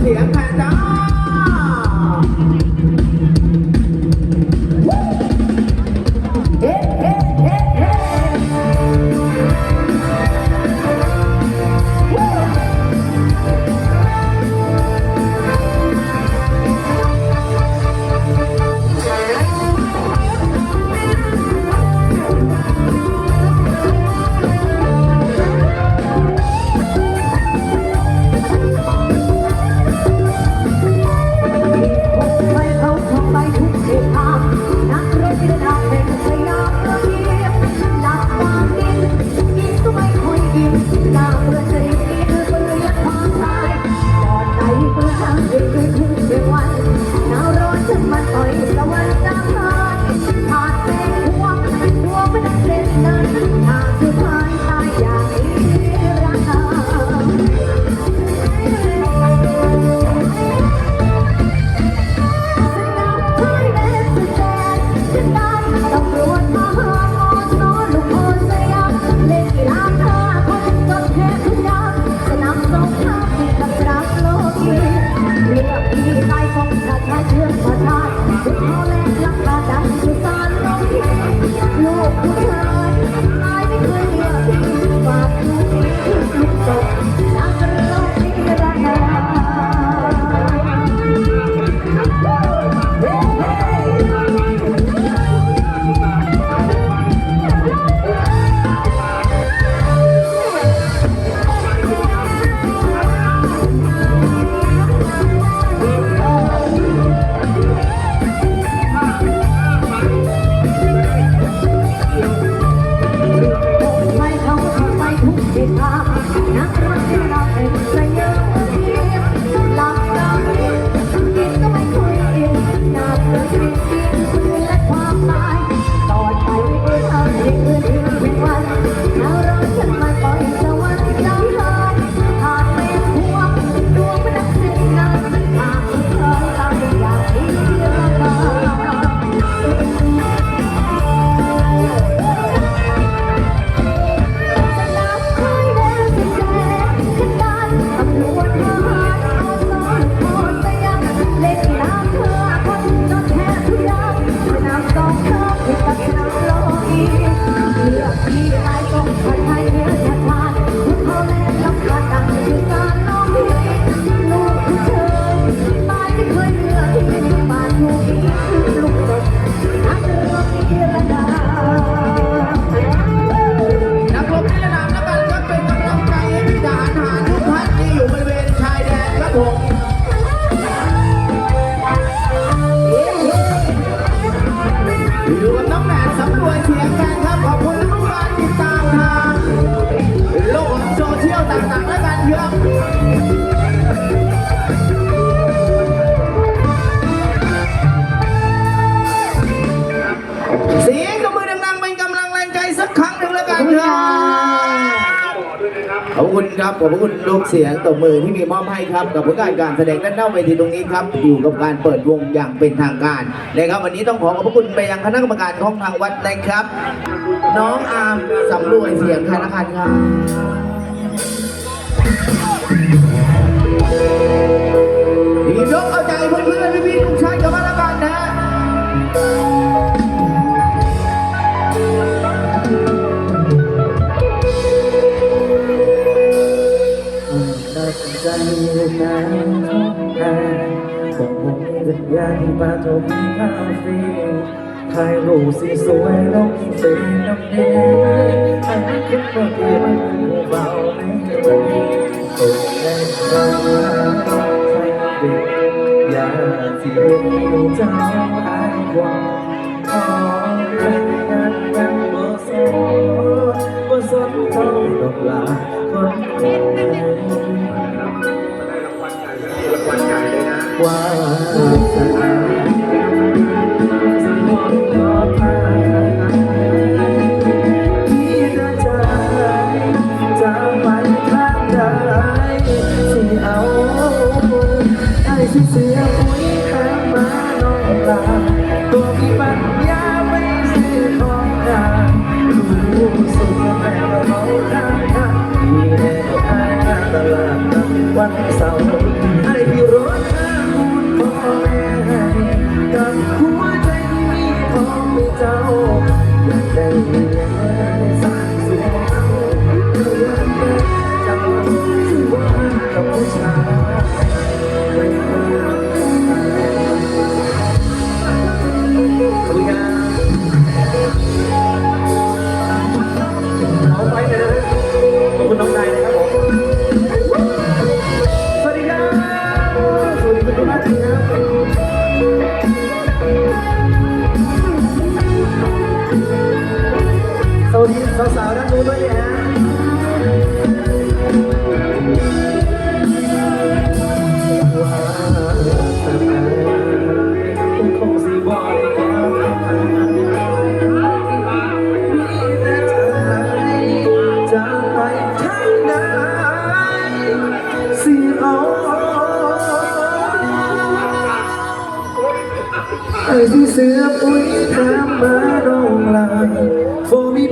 เสียงแทน สียงตบมือที่มีมอบให้ครับกับผลงานการแสดงด้านหน้าเวทีตรงนี้ครับอยู่กับการเปิดวงอย่างเป็นทางการนะครับวันนี้ต้องขอขอบพระคุณไปยังคณะกรรมการของทางวัดนะครับ น้องอาร์มสำรวยเสียงธนาคารครับ วิญญากที่ปาทมคาเฟ่ถ่ายรูปสีสวยลงเฟซน้ำแดงอันคิดว่าเธอมันเบาไม่ไหวตกใจใจใส่เด็กอย่าที่เห็นเจ้าอายความขอเรื่องนั้น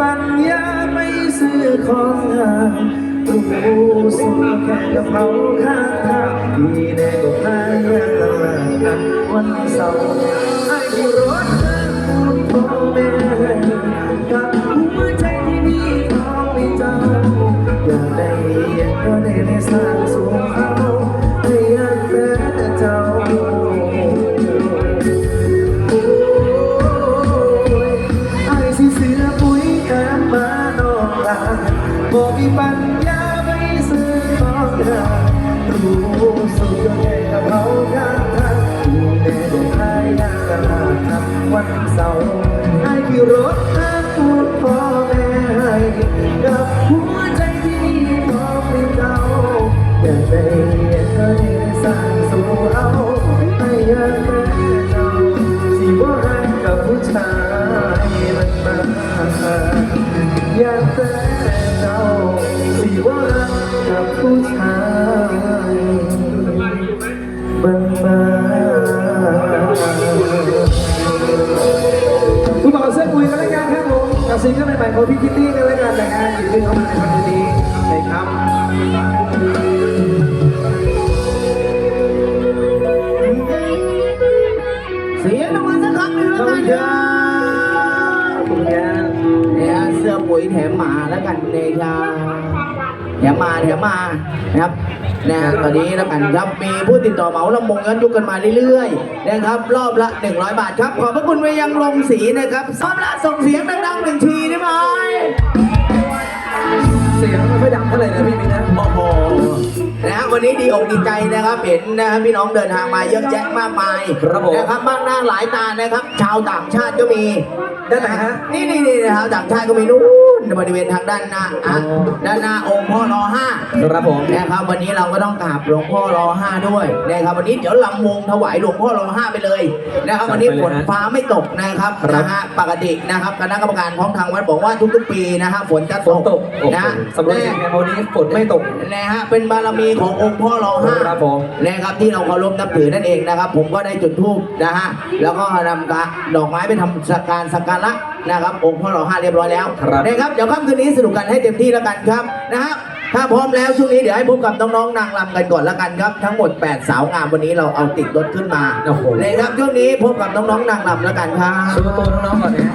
ปัญญาไม่ซื้อของงามรู้สึกแค่กระเป๋าข้างทางมีแน่ก็พายาตลาดนัดวันเสาร์ไอ้ที่รถ ผู้ชายมันมาคุณบอกเสื้อคุยกันแล้วกันครับผมกับซิงเกิลใหม่ๆของพี่คิตตี้กันแล้วกันนะฮะหยิบขึ้นเข้ามาในครั้งนี้นะครับเสียงตบมือสักครั้งหนึ่งขแล้วอบกัคุนณคครัรับบเนี่ยเสื้อปุ๋ยแถมหมาแล้วกันเลยครับ แถมมาแถมมานะครับนะตอนนี้แล้วกันครับมีผู้ติดต่อเหมาลำมงย้อนยุคกันมาเรื่อยๆนะครับรอบละ 100 บาทครับ ขอบพระคุณไปยังลงสีนะครับซ้อมละส่งเสียงดังๆหนึ่งทีได้ไหมเสียงไม่ค่อยดังเท่าไหร่นะพี่มิ้นนะโอ้โหนะฮะวันนี้ดีอกดีใจนะครับเห็นนะครับพี่น้องเดินทางมาเยอะแยะมากมายครับผมนะครับมากหน้าหลายตานะครับ ชาวต่างชาติก็มีด้านไหนฮะนี่นี่นี่นะครับต่างชาติก็มีนู่น บริเวณทางด้านหน้าอะด้านหน้าองค์พ่อรอห้าครับผมนะครับ วันนี้เราก็ต้องกราบหลวงพ่อรอห้าด้วยนะครับ วันนี้เดี๋ยวลำวงถวายหลวงพ่อรอห้าไปเลยนะครับวันนี้ฝนฟ้าไม่ตกนะครับนะฮะปกตินะครับคณะกรรมการของทางวัดบอกว่าทุกๆปีนะฮะฝนจะฝนตกโอ้โหนะสำรวจเสียงแค่วันนี้ฝนไม่ตกนะฮะเป็นบารมีขององค์พ่อรอห้าครับผมนะครับที่เราเคารพนับถือนั่นเองนะครับ ผมก็ได้จุดธูปนะฮะแล้วก็นำกะดอกไม้ไปทำสักการสักการะนะครับองค์พ่อรอห้าเรียบร้อยแล้วครับนะครับเดี๋ยวค่ำคืนนี้สนุกกันให้เต็มที่แล้วกันครับนะฮะถ้าพร้อมแล้วช่วงนี้เดี๋ยวให้พบกับน้องๆนางรำกันก่อนแล้วกันครับ ทั้งหมด 8 สาวงามวันนี้เราเอาติดรถขึ้นมาโอ้โหนะครับช่วงนี้พบกับน้องๆนางรำแล้วกันครับชูตัวน้องๆก่อนนะ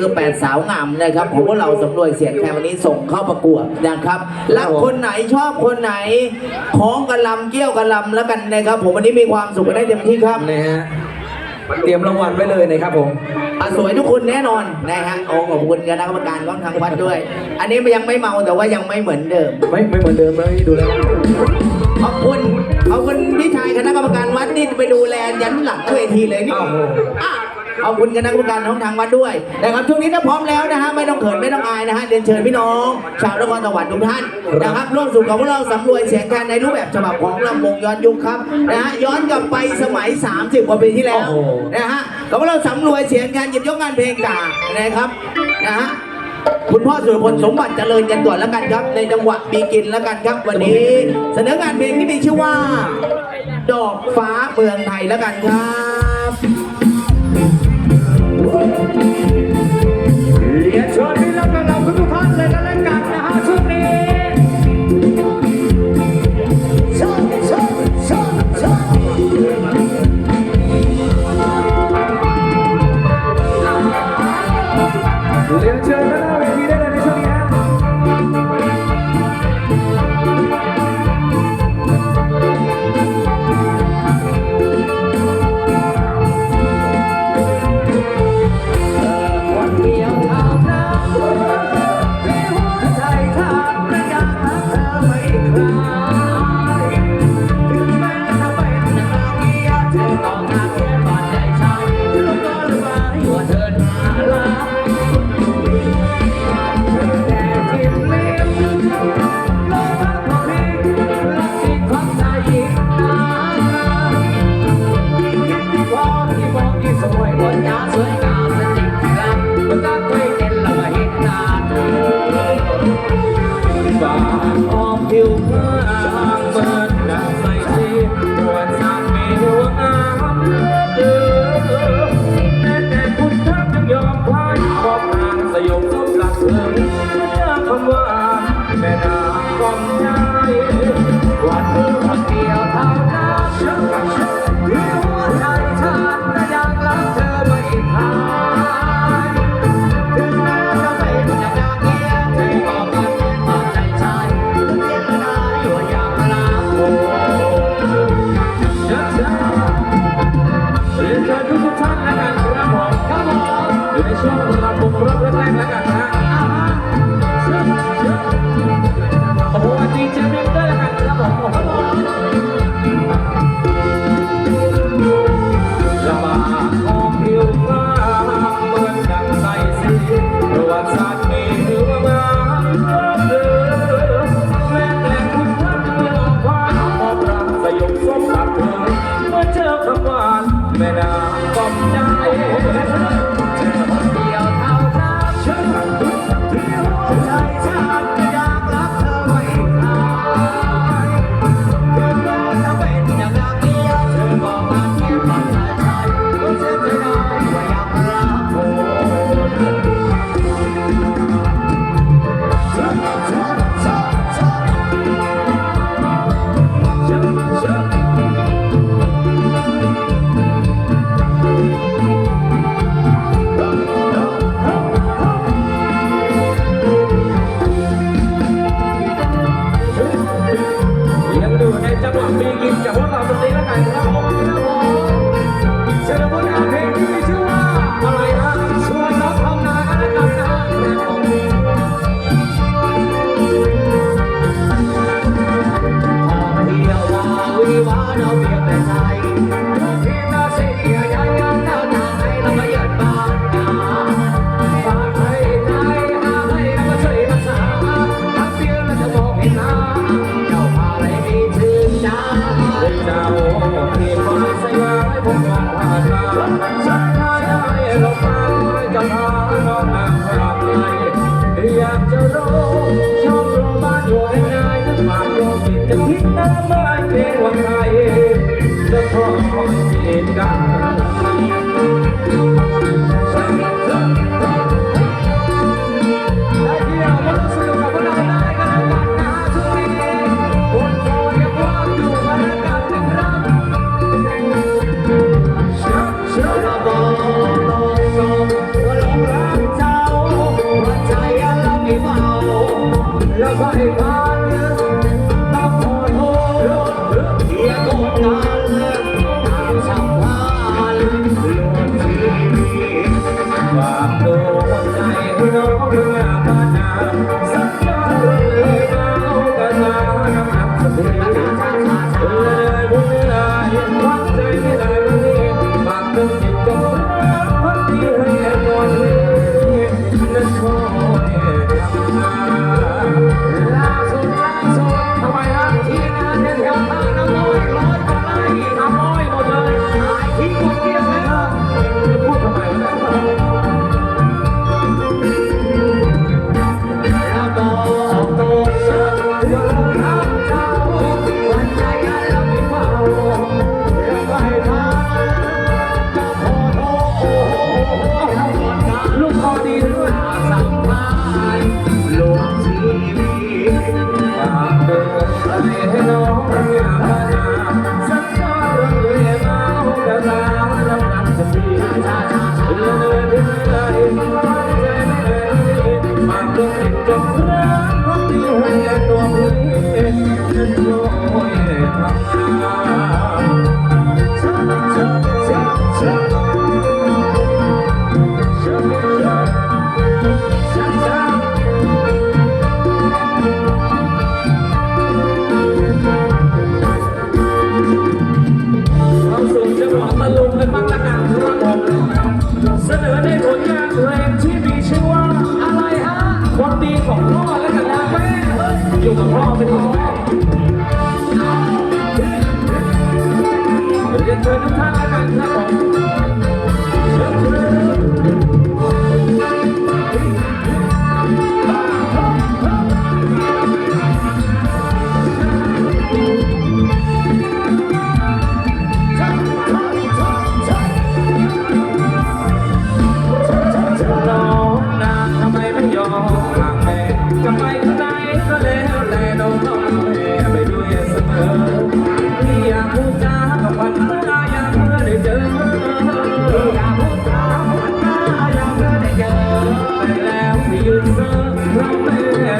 คือแปดสาวงามนะครับของพวกเราสำรวจเสียงแค่วันนี้ส่งเข้าประกวดนะครับรักคนไหนชอบคนไหนคล้องกันลำเกี่ยวกันลำแล้วกันนะครับ ผมวันนี้มีความสุขกันได้เต็มที่ครับนะฮะเตรียมรางวัลไว้เลยนะครับผมอะสวยทุกคนแน่นอนนะฮะโอ้ขอบคุณคณะกรรมการของทางวัดด้วย อันนี้ยังไม่เมาแต่ว่ายังไม่เหมือนเดิม ไม่ไม่เหมือนเดิมเลยดูแล้วขอบคุณขอบคุณพี่ชายคณะกรรมการวัดนี่ไปดูแลยันหลังเวทีเลยนี่อ้าวโหอะ ขอบคุณคณะกรรมการของทางวัดด้วยนะครับช่วงนี้ถ้าพร้อมแล้วนะฮะไม่ต้องเขินไม่ต้องอายนะฮะเรียนเชิญพี่น้อง ชาวนครสวรรค์ทุกท่านนะครับร่วมสู่กับพวกเราสำรวยเสียงการในรูปแบบฉบับของลำวงย้อนยุคครับนะฮะย้อนกลับไปสมัย 30กว่าปีที่แล้วโอ้โหนะฮะกับพวกเราสำรวยเสียงการหยิบยกงานเพลงกานะครับนะฮะคุณพ่อสุรพลสมบัติเจริญกันก่อนแล้วกันครับ ในจังหวะปีกินแล้วกันครับวันนี้ เสนองานเพลงที่มีชื่อว่า ดอกฟ้าเมืองไทยแล้วกันครับ เรียนเชิญพี่แล้วก็เราทุกท่านเลยกันแล้วกันาน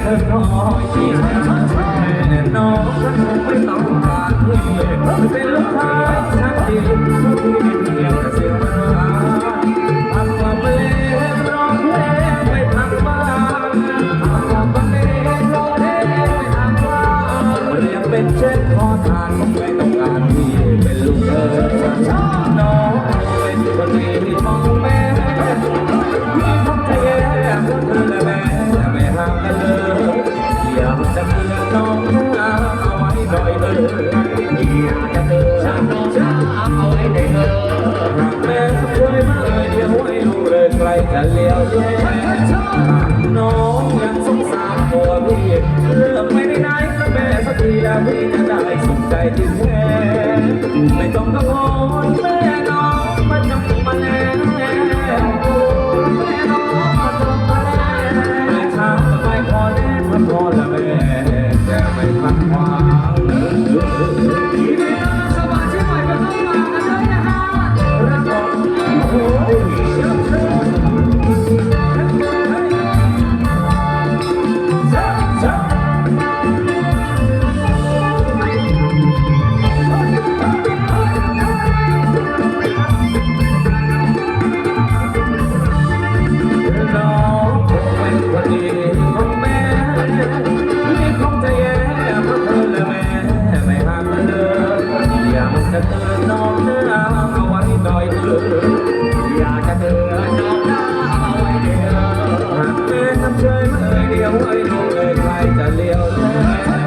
เธอคอยที่แม่ รีดาวีนั้นได้สุขใจที่แท้ไม่ต้องกังวล จะเลี้ยวแล